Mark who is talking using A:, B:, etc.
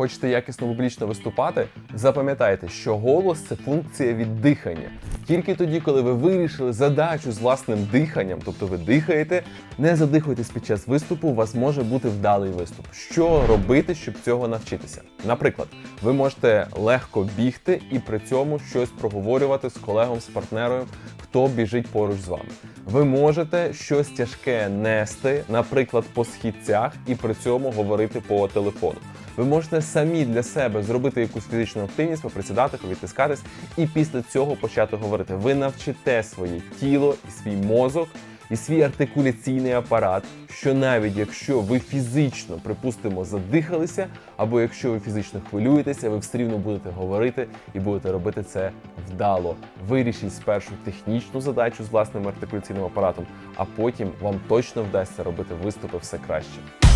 A: Хочете якісно публічно виступати? Запам'ятайте, що голос це функція від дихання. Тільки тоді, коли ви вирішили задачу з власним диханням, тобто ви дихаєте, не задихуйтесь під час виступу, у вас може бути вдалий виступ. Що робити, щоб цього навчитися? Наприклад, ви можете легко бігти і при цьому щось проговорювати з колегом, з партнером, хто біжить поруч з вами. Ви можете щось тяжке нести, наприклад, по східцях, і при цьому говорити по телефону. Ви можете самі для себе зробити якусь фізичну активність, поприсідати, повідтискатись, і після цього почати говорити. Ви навчите своє тіло і свій мозок і свій артикуляційний апарат, що навіть якщо ви фізично, припустимо, задихалися, або якщо ви фізично хвилюєтеся, ви все рівно будете говорити і будете робити це вдало. Вирішіть спершу технічну задачу з власним артикуляційним апаратом, а потім вам точно вдасться робити виступи все краще.